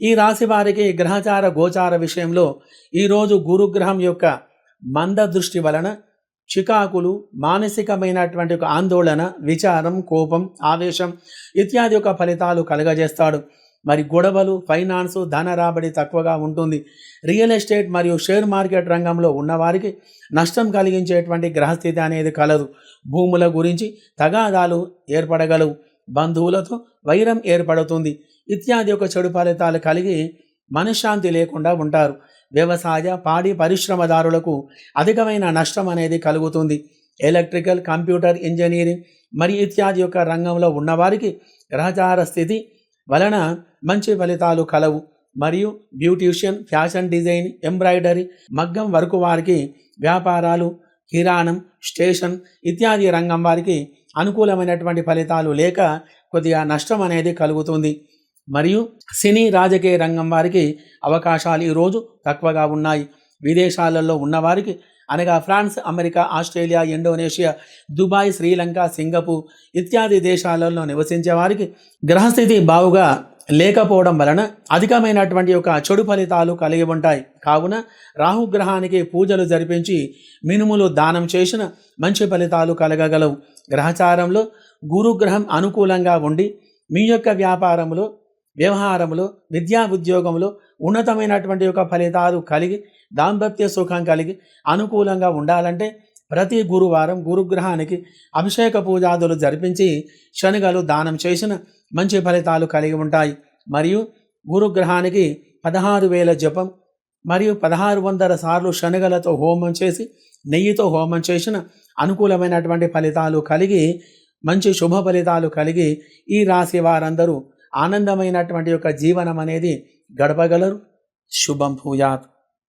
ఈ రాశి వారికి గ్రహచార గోచార విషయంలో ఈరోజు గురుగ్రహం యొక్క మంద దృష్టి వలన చికాకులు మానసికమైనటువంటి ఒక ఆందోళన విచారం కోపం ఆవేశం ఇత్యాది యొక్క ఫలితాలు కలుగజేస్తాడు. మరి గొడవలు ఫైనాన్స్ ధన రాబడి తక్కువగా ఉంటుంది. రియల్ ఎస్టేట్ మరియు షేర్ మార్కెట్ రంగంలో ఉన్నవారికి నష్టం కలిగించేటువంటి గ్రహస్థితి అనేది కలదు. భూముల గురించి తగాదాలు ఏర్పడగలవు. బంధువులతో వైరం ఏర్పడుతుంది. ఇత్యాది యొక్క చెడు ఫలితాలు కలిగి మనశ్శాంతి లేకుండా ఉంటారు. వ్యవసాయ పాడి పరిశ్రమదారులకు అధికమైన నష్టం అనేది కలుగుతుంది. ఎలక్ట్రికల్ కంప్యూటర్ ఇంజనీరింగ్ మరి ఇత్యాది యొక్క రంగంలో ఉన్నవారికి గ్రహచార స్థితి వలన మంచి ఫలితాలు కలవు. మరియు బ్యూటీషియన్ ఫ్యాషన్ డిజైన్ ఎంబ్రాయిడరీ మగ్గం వరకు వారికి వ్యాపారాలు కిరాణం స్టేషన్ ఇత్యాది రంగం వారికి అనుకూలమైనటువంటి ఫలితాలు లేక కొద్దిగా నష్టం అనేది కలుగుతుంది. మరియు సినీ రాజకీయ రంగం వారికి అవకాశాలు ఈరోజు తక్కువగా ఉన్నాయి. విదేశాలలో ఉన్నవారికి అనగా France America Australia Indonesia Dubai Sri Lanka Singapore ఇత్యాది దేశాలలో నివసించే వారికి గ్రహస్థితి బావుగా లేకపోవడం వలన అధికమైనటువంటి యొక్క చెడు ఫలితాలు కలిగి ఉంటాయి. కావున రాహుగ్రహానికి పూజలు జరిపించి మినుములు దానం చేసిన మంచి ఫలితాలు కలగగలవు. గ్రహచారంలో గురుగ్రహం అనుకూలంగా ఉండి మీ యొక్క వ్యాపారంలో వ్యవహారంలో విద్యా ఉద్యోగంలో ఉన్నతమైనటువంటి యొక్క ఫలితాలు కలిగి దాంపత్య సుఖం కలిగి అనుకూలంగా ఉండాలంటే ప్రతి గురువారం గురుగ్రహానికి అభిషేక పూజాదులు జరిపించి శనగలు దానం చేసిన మంచి ఫలితాలు కలిగి ఉంటాయి. మరియు గురుగ్రహానికి పదహారు వేల జపం మరియు పదహారు వందల సార్లు శనగలతో హోమం చేసి నెయ్యితో హోమం చేసిన అనుకూలమైనటువంటి ఫలితాలు కలిగి మంచి శుభ ఫలితాలు కలిగి ఈ రాశి వారందరూ ఆనందమైనటువంటి యొక్క జీవనం అనేది గడపగలరు. శుభం భూయాత్.